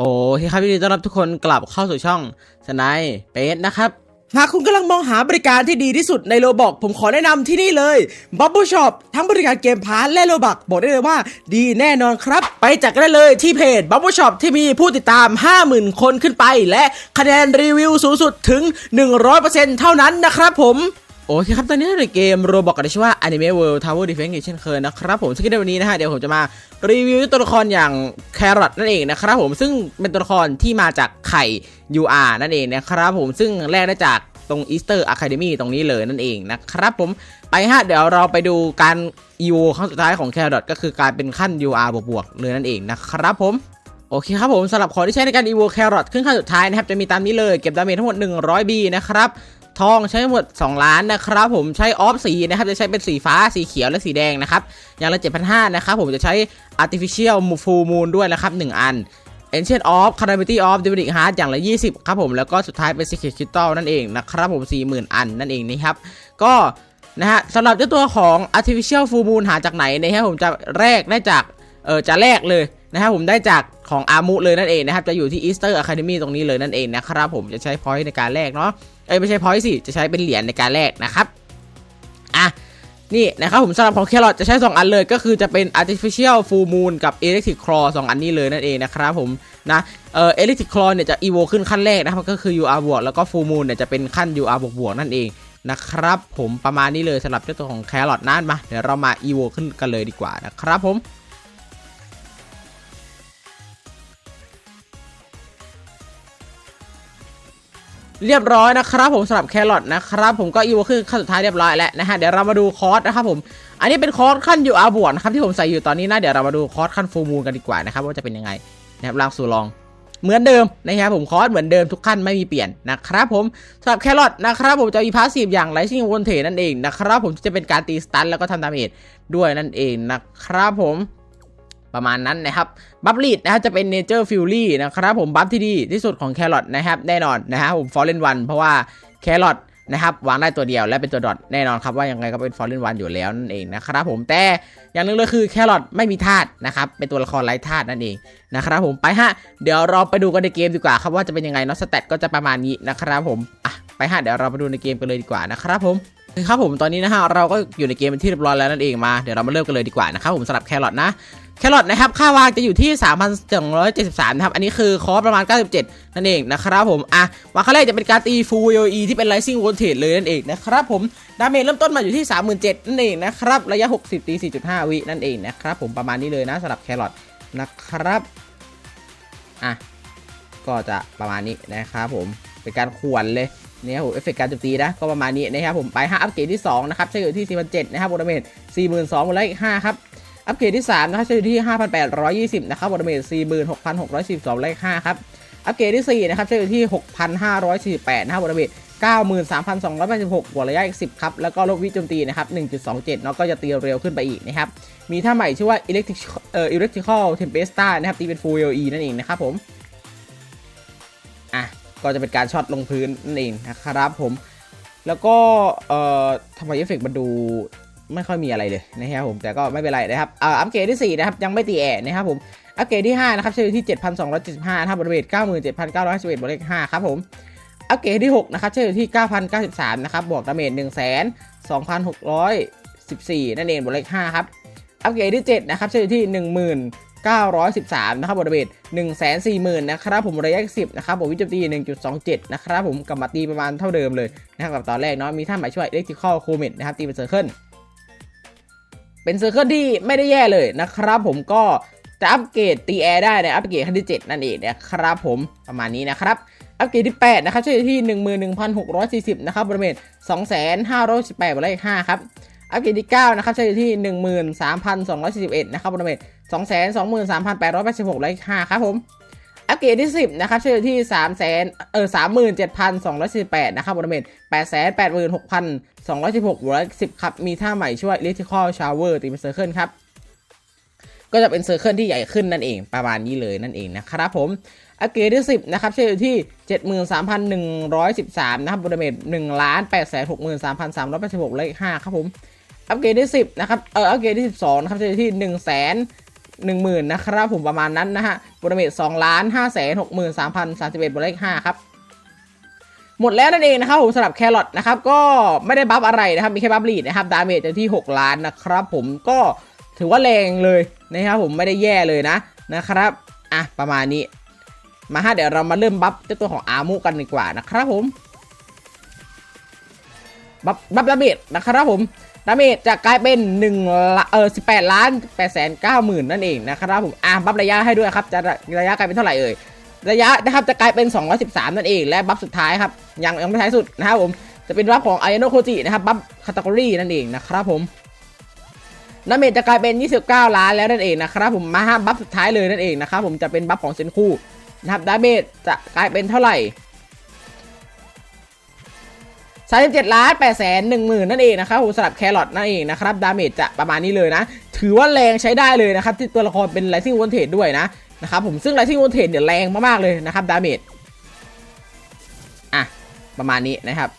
โอเคครับยินดีต้อนรับทุกคนกลับเข้าสู่ช่องสไนเปสนะครับ หากคุณกำลังมองหาบริการที่ดีที่สุดในโลบอกผมขอแนะนำที่นี่เลย Bubble Shop ทั้งบริการเกมพาร์และโลบักบอกได้เลยว่า ดีแน่นอนครับ ไปจัดกันได้เลยที่เพจ Bubble Shop ที่มีผู้ติดตาม 50,000 คนขึ้นไป และคะแนนรีวิวสูงสุดถึง 100%เท่านั้นนะครับผม โอเคครับ ตอนนี้ในเกมโรบอกกันชื่อว่า Anime World Tower Defense อีกเช่นเคยนะครับผมซึ่งในวันนี้นะฮะ เดี๋ยวผมจะมารีวิวตัวละครอย่างแครอทนั่นเองนะครับผมซึ่งเป็นตัวละครที่มาจากไข่ UR นั่นเองนะครับผมซึ่งแรกได้จากตรง Easter Academy ตรงนี้เลยนั่นเองนะครับผมไปฮะ เดี๋ยวเราไปดูการ EVO ครั้งสุดท้ายของแครอทก็คือการเป็นขั้น UR บวกๆเลยนั่นเองนะครับผมโอเคครับผมสำหรับของที่ใช้ในการ EVO แครอทขึ้นขั้นสุดท้ายนะครับ จะมีตามนี้เลยเก็บดาเมจทั้งหมด 100 B นะครับ ทองใช้หมด 2 ล้านนะครับผมใช้ออฟสีนะครับจะใช้เป็นสีฟ้าสีเขียวและสีแดงนะครับอย่างละ7,500นะครับผมจะใช้ artificial full moon ด้วยนะครับ 1 อัน ancient of calamity of demonic heart อย่างละ 20 ครับผมแล้วก็สุดท้ายเป็น secret crystal นั่นเองนะครับผม 40,000 อันนั่นเองนะครับ ก็นะฮะสำหรับเจ้าตัวของ artificial full moon หาจากไหนนะครับผมจะแรกได้จากเออจะแรกเลย นะครับผมได้จากของอามุเลยนั่นเองนะครับ จะอยู่ที่ Easter Academy ตรงนี้เลยนั่นเองนะครับผมจะใช้ point ในการแรกเนาะเอ้ยไม่ใช่ point สิ จะใช้เป็นเหรียญในการแลกนะครับอะนี่นะครับผมสำหรับของแครอทจะใช้ 2 อันเลยก็คือจะเป็น artificial full moon กับ electric claw 2 อันนี้เลยนั่นเองนะครับผมนะเอ่อ electric claw เนี่ยจะ evo ขึ้นขั้นแรกนะครับก็คือ ur บวกแล้วก็ full moon เนี่ยจะเป็นขั้น ur บวกบวกนั่นเองนะครับผมประมาณนี้เลยสำหรับเจ้าตัวของแครอทนั่นมาเดี๋ยวเรามา evo ขึ้นกันเลยดีกว่านะครับผม เรียบร้อยนะครับผมสำหรับแครอทนะครับผมก็อีโวขึ้นขั้นสุดท้ายเรียบร้อยแล้วนะฮะเดี๋ยวเรามาดูคอร์สนะครับผมอันนี้เป็นคอร์สขั้นอยู่อาบวนะครับที่ผมใส่อยู่ตอนนี้นะเดี๋ยวเรามาดูคอร์สขั้นฟูมูลกันดีกว่านะครับว่าจะเป็นยังไงนะครับลางสู่ลองเหมือนเดิมนะครับผมคอร์สเหมือนเดิมทุกขั้นไม่มีเปลี่ยนนะครับผมสำหรับแครอทนะครับผมจะมีพาสซีฟอย่างไรซิ่งวนเทนั่นเองนะครับผมจะเป็นการตีสตันแล้วก็ทำดาเมจด้วยนั่นเองนะครับผม ประมาณนั้นนะครับบัฟลีดนะครับจะเป็นเนเจอร์ฟิลลี่นะครับผมบัฟที่ดีที่สุดของแครอทนะครับแน่นอนนะครับผมฟอร์เรนวันเพราะว่าแครอทนะครับวางได้ตัวเดียวและเป็นตัวดอทแน่นอนครับว่ายังไงก็เป็นฟอร์เรนวันอยู่แล้วนั่นเองนะครับผมแต่อย่างหนึงเลยคือแครอทไม่มีธาตุนะครับเป็นตัวละครไร้ธาตุนั่นเองนะครับผมไปฮะเดี๋ยวเราไปดูกันในเกมดีกว่าครับว่าจะเป็นยังไงเนาะสเตตก็จะประมาณนี้นะครับผมอะไปฮะเดี๋ยวเราไปดูในเกมกันเลยดีกว่านะครับผมครับผมตอนนี้นะฮะเราก็อยู่ในเกมเป็นที่เรียบร้อยแล้วนั่นเองมาเดี๋ยวเรามาเริ่มกันเลยดีกว่านะครับผมสำหรับแครอทนะ แครอทนะครับ ค่าวางจะอยู่ที่ 3,273 นะครับ อันนี้คือคอสประมาณ 97 นั่นเองนะครับผม อะวางขั้นแรกจะเป็นการตี Full VOE ที่เป็น Rising Voltage เลยนั่นเองนะครับผม ดาเมจเริ่มต้นมาอยู่ที่ 37,000 นั่นเองนะครับ ระยะ 60 ตี 4.5 วินั่นเองนะครับผมประมาณนี้เลยนะสำหรับแครอทนะครับ อะ ก็จะประมาณนี้นะครับผม เป็นการขวนเลยเนี่ยผมเอฟเฟกต์การโจมตีนะก็ประมาณนี้นะครับผมไป5อัปเกรดที่ 2 นะครับใช้อยู่ที่ 4,700นะครับบนดาเมจ42,000บนไลค์5ครับ อัปเกรดที่3นะครับใช้อยู่ที่ 5,820 นะครับบนดาเมจ46,642ไลค์5ครับอัปเกรดที่ 4 นะครับใช้อยู่ที่ 6,548 นะครับบนดาเมจ93,286บวกระยะอีก 10 ครับ แล้วก็ลบวิโจมตีนะครับ 1.27 เนาะก็จะตีเร็วขึ้นไปอีกนะครับ มีท่าใหม่ชื่อว่า electric เอ่อ electrical tempesta นะครับตีเป็น full AOE นั่นเองนะครับผม อะ ก็จะเป็นการช็อตลงพื้นนั่นเองนะครับผม แล้วก็ เอ่อทำไมเอฟเฟกต์มันดู ไม่ค่อยมีอะไรเลยนะครับผมแต่ก็ไม่เป็นไรนะครับอ่าอัปเกรดที่4นะครับยังไม่ตีแอะนะครับผมอัปเกรดที่5นะครับใช้อยู่ที่ 7,275นะครับบริเวณ97,911บวกเลข5ครับผมอัปเกรดที่6นะครับใช้อยู่ที่ 9,093นะครับบวกดาเมจ1,2,614นั่นเองบวกเลข5ครับอัปเกรดที่7นะครับใช้อยู่ที่1913 นะครับบวกดาเมจ140,000 นะครับผมระยะ 10 นะครับผมวิจตี 1.27 นะครับผมกลับมาตีประมาณเท่าเดิมเลยนะครับกับตอนแรกเนาะมีท่าหมายช่วย electrical comet นะครับตีเป็นเซอร์เคิล เป็นเซอร์เคิลที่ไม่ได้แย่เลยนะครับผมก็จะอัปเกรดตีแอร์ได้ในอัปเกรดขั้นที่ 7 นั่นเองนะครับผมประมาณนี้นะครับอัปเกรดที่ 8 นะครับใช้อยู่ที่ 11,640 นะครับบริเวณ2,518บวกเลข5ครับอัปเกรดที่ 9 นะครับใช้อยู่ที่ 13,241 นะครับบริเวณ223,886เลข5ครับผม อัปเกรดที่ 10 นะครับใช้อยู่ที่3 0 0 0เออ37,248 นะครับบริเวณ886,216บวกเล10ครับ มีท่าใหม่ช่วย electrical shower ตีเป็นเซอร์เคิลครับ ก็จะเป็นเซอร์เคิลที่ใหญ่ขึ้นนั่นเอง ประมาณนี้เลยนั่นเองนะครับผมอัปเกรดที่ 10 นะครับใช้อยู่ที่ 73,113 นะครับบริเวณ1ล้าน863,386เลข5ครับผม อัปเกรดที่ 10 นะครับ เอออัปเกรดที่ 12 นะครับจะอยู่ที่ 1 0 0 0 10,000 นะครับผมประมาณนั้นนะฮะบวกดาเมจ2ล้าน5แสน63,031บวกเลข5ครับหมดแล้วนั่นเองนะครับผมสำหรับแครอทนะครับก็ไม่ได้บัฟอะไรนะครับมีแค่บัฟลีดนะครับดาเมจที่ 6 ล้านนะครับผมก็ถือว่าแรงเลยนะครับผมไม่ได้แย่เลยนะนะครับอะประมาณนี้มาฮะเดี๋ยวเรามาเริ่มบัฟเจ้าตัวของอามุกันดีกว่านะครับผมบัฟบัฟดาเมจนะครับผม ดาเมจจะกลายเป็น1เออ18 ล้าน8แสน9หมื่นนั่นเองนะครับผมอะบัฟระยะให้ด้วยครับจะระยะกลายเป็นเท่าไหร่เอ่ยระยะนะครับจะกลายเป็น 213 นั่นเอง และบัฟสุดท้ายครับยังยังไม่ท้ายสุดนะครับผมจะเป็นบัฟของไอโนโคจินะครับบัฟคาตากรีนั่นเองนะครับผมดาเมจจะกลายเป็น 29 ล้านแล้วนั่นเองนะครับผมมาฮะบัฟสุดท้ายเลยนั่นเองนะครับผมจะเป็นบัฟของเซนคูนะครับดาเมจจะกลายเป็นเท่าไหร่ 37ล้าน8แสน1หมื่นนั่นเองนะครับผมสำหรับแครอทนั่นเองนะครับดาเมจจะประมาณนี้เลยนะ ถือว่าแรงใช้ได้เลยนะครับที่ตัวละครเป็นไ i ซิ่งว o นเท e ด้วยนะนะครับผมซึ่ง Rising Voltage เนี่ยแรงมากๆเลยนะครับดาเมจอะประมาณนี้นะครับ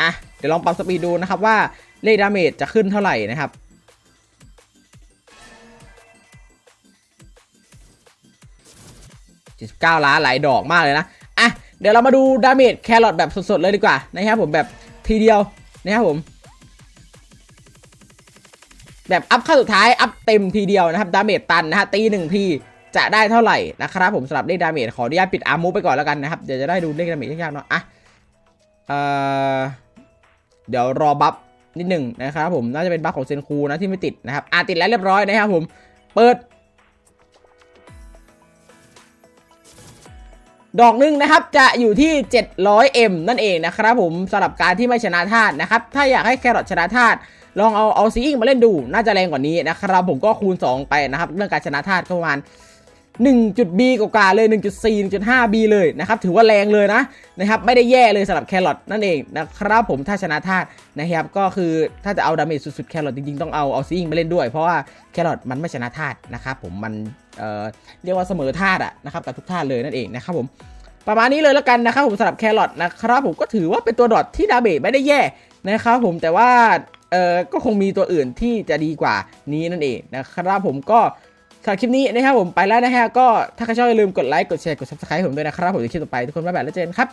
อะเดี๋ยวลองปรับสปีดดูนะครับว่าเลขดาเมจจะขึ้นเท่าไหร่นะครับ79ล้านหลายดอกมากเลยนะ เดี๋ยวเรามาดูดาเมจแครอทแบบสดๆเลยดีกว่านะครับผมแบบทีเดียวนะครับผม แบบอัพขั้นสุดท้ายอัพเต็มทีเดียวนะครับดาเมจตันนะฮะตีหนึ่งทีจะได้เท่าไหร่นะครับผมสำหรับเลขดาเมจขออนุญาตปิดอาร์มูไปก่อนแล้วกันนะครับเดี๋ยวจะได้ดูเลขดาเมจยากๆเนาะอะเอ่อเดี๋ยวรอบัฟนิดหนึ่งนะครับผมน่าจะเป็นบัฟของเซนคูนะที่ไม่ติดนะครับอะติดแล้วเรียบร้อยนะครับผม เปิด ดอกหนึงนะครับจะอยู่ที่ 700M นั่นเองนะครับผมสำหรับการที่ไม่ชนะธาตุนะครับ ถ้าอยากให้แครอทชนะธาตุลองเอาเอาซีอิงมาเล่นดู น่าจะแรงกว่านี้นะครับ ผมก็คูณ 2 ไปนะครับ เรื่องการชนะธาตุก็ประมาณ1 B กว่าเลย 1.4 1.5 B เลยนะครับ ถือว่าแรงเลยนะนะครับ ไม่ได้แย่เลยสำหรับแครอทนั่นเองนะครับผมถ้าชนะธาตุนะครับ ก็คือถ้าจะเอาดาเมจสุดๆแครอทจริงๆ ต้องเอาเอาซีอิงมาเล่นด้วย เพราะว่าแครอทมันไม่ชนะธาตุนะครับผมมัน เเรียกว่าเสมอธาตุอะนะครับกับทุกธาตุเลยนั่นเองนะครับผมประมาณนี้เลยแล้วกันนะครับผมสำหรับแครอทนะครับผมก็ถือว่าเป็นตัวดอทที่ดาเมจไม่ได้แย่นะครับผมแต่ว่าเออก็คงมีตัวอื่นที่จะดีกว่านี้นั่นเองนะครับผมก็สำหรับคลิปนี้นะครับผมไปแล้วนะฮะก็ถ้าใครชอบอย่าลืมกดไลค์กดแชร์กด subscribe ผมด้วยนะครับผมในคลิปต่อไปทุกคนบ๊ายบายแล้วเจอกันครับ